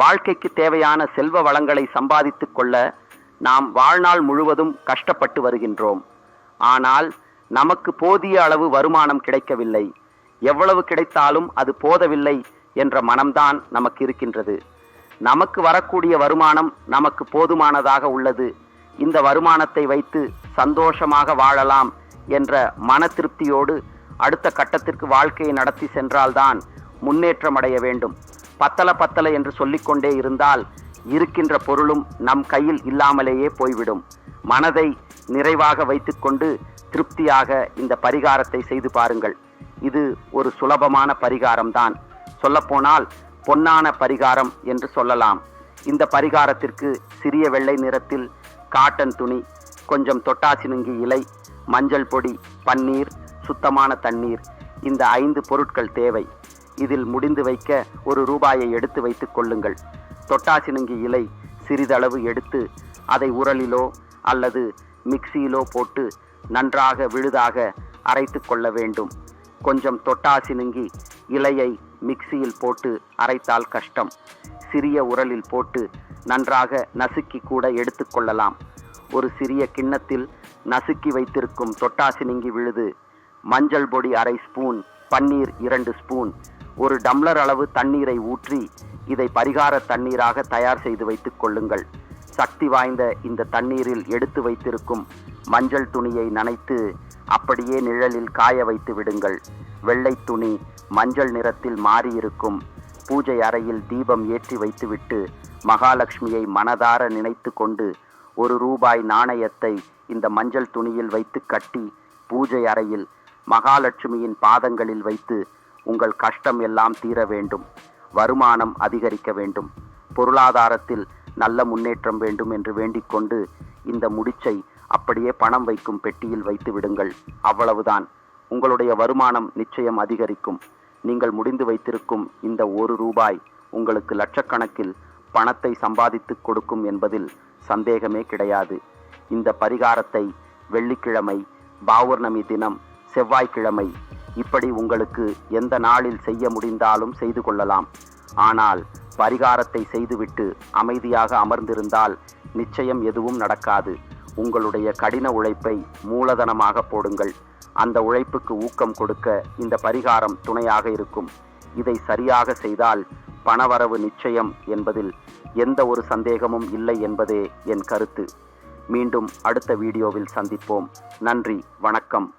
வாழ்க்கைக்கு தேவையான செல்வ வளங்களை சம்பாதித்துக் கொள்ள நாம் வாழ்நாள் முழுவதும் கஷ்டப்பட்டு வருகின்றோம். ஆனால் நமக்கு போதிய அளவு வருமானம் கிடைக்கவில்லை. எவ்வளவு கிடைத்தாலும் அது போதவில்லை என்ற மனம்தான் நமக்கு இருக்கின்றது. நமக்கு வரக்கூடிய வருமானம் நமக்கு போதுமானதாக உள்ளது. இந்த வருமானத்தை வைத்து சந்தோஷமாக வாழலாம் என்ற மன திருப்தியோடு அடுத்த கட்டத்திற்கு வாழ்க்கையை நடத்தி சென்றால்தான் முன்னேற்றம் அடைய வேண்டும். பத்தல பத்தல என்று சொல்லிக்கொண்டே இருந்தால் இருக்கின்ற பொருளும் நம் கையில் இல்லாமலேயே போய்விடும். மனதை நிறைவாக வைத்துக்கொண்டு திருப்தியாக இந்த பரிகாரத்தை செய்து பாருங்கள். இது ஒரு சுலபமான பரிகாரம்தான். சொல்லப்போனால் பொன்னான பரிகாரம் என்று சொல்லலாம். இந்த பரிகாரத்திற்கு சிறிய வெள்ளை நிறத்தில் காட்டன் துணி கொஞ்சம் தொட்டாசி நுங்கி இலை மஞ்சள் பொடி பன்னீர் சுத்தமான தண்ணீர் இந்த ஐந்து பொருட்கள் தேவை. இதில் முடிந்து வைக்க ஒரு ரூபாயை எடுத்து வைத்துக் கொள்ளுங்கள். தொட்டாசினுங்கி இலை சிறிதளவு எடுத்து அதை உரலிலோ அல்லது மிக்சியிலோ போட்டு நன்றாக விழுதாக அரைத்து கொள்ள வேண்டும். கொஞ்சம் தொட்டாசினுங்கி இலையை மிக்சியில் போட்டு அரைத்தால் கஷ்டம். சிறிய உரலில் போட்டு நன்றாக நசுக்கி கூட எடுத்துக்கொள்ளலாம் ஒரு சிறிய கிண்ணத்தில் நசுக்கி வைத்திருக்கும் தொட்டாசினுங்கி விழுது. மஞ்சள் பொடி அரை ஸ்பூன் பன்னீர் இரண்டு ஸ்பூன் ஒரு டம்ளர் அளவு தண்ணீரை ஊற்றி இதை பரிகார தண்ணீராக தயார் செய்து வைத்துக் கொள்ளுங்கள். சக்தி வாய்ந்த இந்த தண்ணீரில் எடுத்து வைத்திருக்கும் மஞ்சள் துணியை நனைத்து அப்படியே நிழலில் காய வைத்து விடுங்கள். வெள்ளை துணி மஞ்சள் நிறத்தில் மாறியிருக்கும். பூஜை அறையில் தீபம் ஏற்றி வைத்துவிட்டு மகாலட்சுமியை மனதார நினைத்து கொண்டு ஒரு ரூபாய் நாணயத்தை இந்த மஞ்சள் துணியில் வைத்து கட்டி பூஜை அறையில் மகாலட்சுமியின் பாதங்களில் வைத்து உங்கள் கஷ்டம் எல்லாம் தீர வேண்டும். வருமானம் அதிகரிக்க வேண்டும். பொருளாதாரத்தில் நல்ல முன்னேற்றம் வேண்டும் என்று வேண்டிக்கொண்டு இந்த முடிச்சை அப்படியே பணம் வைக்கும் பெட்டியில் வைத்து விடுங்கள். அவ்வளவுதான். உங்களுடைய வருமானம் நிச்சயம் அதிகரிக்கும். நீங்கள் முடிந்து வைத்திருக்கும் இந்த ஒரு ரூபாய் உங்களுக்கு லட்சக்கணக்கில் பணத்தை சம்பாதித்து கொடுக்கும் என்பதில் சந்தேகமே கிடையாது. இந்த பரிகாரத்தை வெள்ளிக்கிழமை பௌர்ணமி தினம் செவ்வாய்க்கிழமை இப்படி உங்களுக்கு எந்த நாளில் செய்ய முடிந்தாலும் செய்து கொள்ளலாம். ஆனால் பரிகாரத்தை செய்துவிட்டு அமைதியாக அமர்ந்திருந்தால் நிச்சயம் எதுவும் நடக்காது. உங்களுடைய கடின உழைப்பை மூலதனமாக போடுங்கள். அந்த உழைப்புக்கு ஊக்கம் கொடுக்க இந்த பரிகாரம் துணையாக இருக்கும். இதை சரியாக செய்தால் பணவரவு நிச்சயம் என்பதில் எந்த ஒரு சந்தேகமும் இல்லை என்பதே என் கருத்து. மீண்டும் அடுத்த வீடியோவில் சந்திப்போம். நன்றி வணக்கம்.